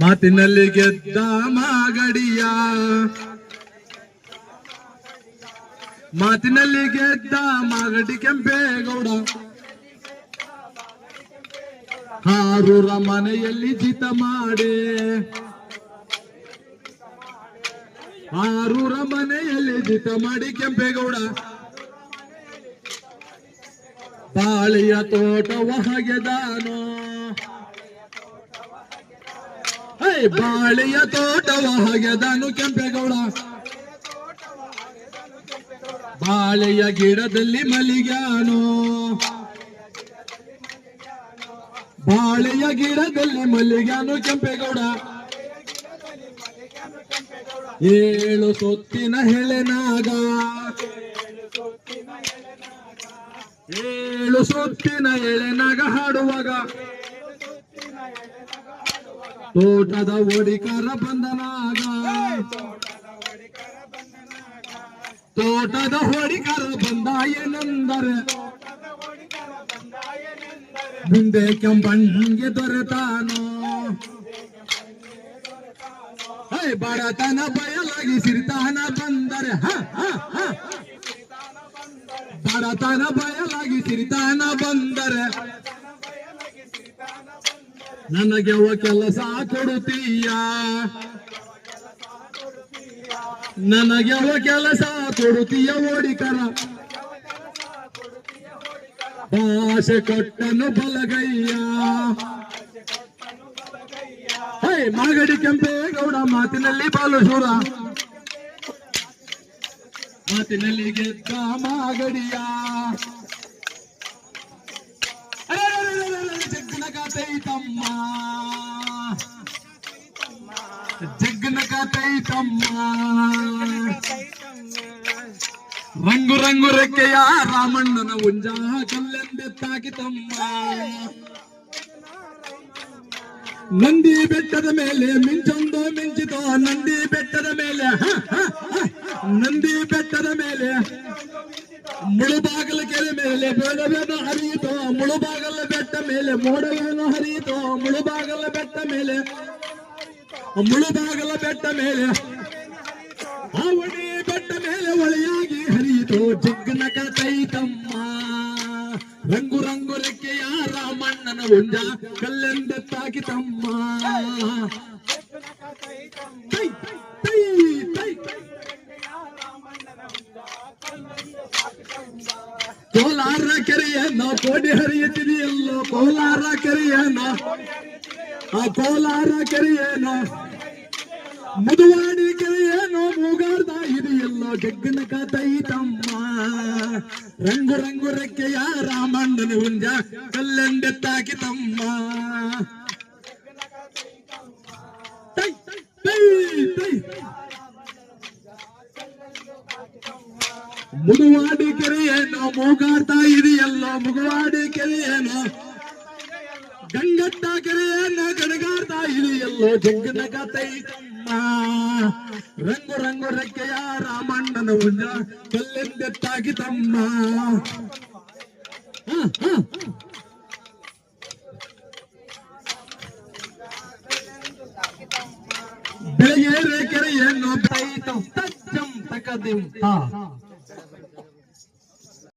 ಮಾತಿನಲ್ಲಿ ಗೆದ್ದ ಮಾಗಡಿಯ. ಮಾತಿನಲ್ಲಿ ಗೆದ್ದ ಮಾಗಡಿ ಕೆಂಪೇಗೌಡ. ಹಾರೂರ ಮನೆಯಲ್ಲಿ ಜಿತ ಮಾಡಿ. ಆರೂರ ಮನೆಯಲ್ಲಿ ಜಿತ ಮಾಡಿ ಕೆಂಪೇಗೌಡ. ಬಾಳೆಯ ತೋಟವ ಹಗೆದಾನೋ. ಐ ಬಾಳಿಯ ತೋಟವ ಹಗೆದಾನು ಕೆಂಪೇಗೌಡ. ಬಾಳೆಯ ಗಿಡದಲ್ಲಿ ಮಲಿಗಾನು ಬಾಳೆಯ ಗಿಡದಲ್ಲಿ ಮಲ್ಲಿಗಾನು ಕೆಂಪೇಗೌಡ. ಏಳು ಸೊತ್ತಿನ ಹೆಳೆನಾಗ ಏಳು ಸೊತ್ತಿನ ಎಳೆನಾಗ ಹಾಡುವಾಗ. ತೋಟದ ಒಡಿಕರ ಬಂದನಾಗ ತೋಟದ ಹೊಡಿಕರ ಬಂದ ಏನೆಂದರೆ. ಮುಂದೆ ಕೆಂಬಣ್ಣಿಗೆ ದೊರೆತಾನೋ. ಹೇ ಬಡತನ ಬಯಲಾಗಿ ಸಿರಿತಾನ ಬಂದರೆ. ಹ, ಹ, ಹ. ಬಡತನ ಬಯಲಾಗಿ ಸಿರಿತಾನ ಬಂದರೆ. ನನಗೆ ಅವ ಕೆಲಸ ಕೊಡುತ್ತೀಯ. ನನಗೆ ಅವ ಕೆಲಸ ಕೊಡುತ್ತೀಯ ಓಡಿಕರ. ಭಾಷೆ ಕೊಟ್ಟನು ಬಲಗಯ್ಯ. ಹೇ ಮಾಗಡಿ ಕೆಂಪೇಗೌಡ ಮಾತಿನಲ್ಲಿ ಬಾಲಶೂರ ಮಾತಿನಲ್ಲಿ ಗೆದ್ದ ಮಾಗಡಿಯ ಜಗ್ಗನ ಕಾತೈತಮ್ಮ ಜಗ್ಗನ ಕಾತೈತಮ್ಮ ರಂಗು ರಂಗು ರೆಕ್ಕೆಯ ರಾಮಣ್ಣನ ಉಂಜ ಕಲ್ಲೆಂದೆತ್ತಾಕಿತಮ್ಮ ನಂದಿ ಬೆಟ್ಟದ ಮೇಲೆ ಮಿಂಚೊಂದು ಮಿಂಚಿತೋ ನಂದಿ ಬೆಟ್ಟದ ಮೇಲೆ ಬೇಡವೇನು ಹರಿಯಿತೋ ಮುಳುಬಾಗಲ ಬೆಟ್ಟ ಮೇಲೆ ಮೋಡಗಳನ್ನು ಹರಿಯಿತೋ ಮುಳುಬಾಗಲ ಬೆಟ್ಟ ಮೇಲೆ ಮುಳುಬಾಗಲ ಬೆಟ್ಟ ಮೇಲೆ ಅವಣಿ ಬೆಟ್ಟ ಮೇಲೆ ಒಳೆಯಾಗಿ ಹರಿಯಿತು ಜಗ್ಗನ ತೈತಮ್ಮ ರಂಗು ರಂಗು ರೆಕ್ಕೆಯ ರಾಮಣ್ಣನ ಉಂಜ ಕಲ್ಲೆಂದೆತ್ತಾಕಿತಮ್ಮ. ತೈ, ಕೆರೆಯನ್ನು ಕೋಡಿ ಹರಿಯುತ್ತಿದೆಯಲ್ಲ? ಕೋಲಾರ ಕೆರೆಯನ್ನ? ಆ ಕೋಲಾರ ಕೆರೆಯೇನ ಮುದುವಾಡಿ ಕೆರೆಯೇನೋ ಮೂಗಾರ್ದ ಇದೆಯಲ್ಲೋ? ಜಗ್ಗಿನ ಕತೈ ತಮ್ಮ ರಂಗು ರಂಗು ರೆಕ್ಕೆಯ ರಾಮಣ್ಣನ ಹುಂಜ ಕಲ್ಲೆಂದೆತ್ತಾಕಿತಮ್ಮ. ತೈ, ಮುಗುವಾಡಿ ಕೆರೆಯೇನು ಮೂಗಾಡ್ತಾ ಇದೆಯಲ್ಲ, ಮುಗುವಾಡಿ ಕೆರೆಯೇನು. ಗಂಗಟ್ಟ ಕೆರೆಯನ್ನ ಗಡಗಾಡ್ತಾ ಇದೆಯಲ್ಲೋ ಜಗ್ಗನ ಕತೈತಮ್ಮ ರಂಗು ರಂಗು ರೆಕ್ಕೆಯ ರಾಮಣ್ಣನ ಉಂಜ ಕಲ್ಲೆಂದೆತ್ತಾಗಿ ತಮ್ಮ. ಬೆಳಗ್ಗೆ ಕೆರೆಯನ್ನು ಬೈತು ತಚ್ಚಂ ತಕದಿಂ ತ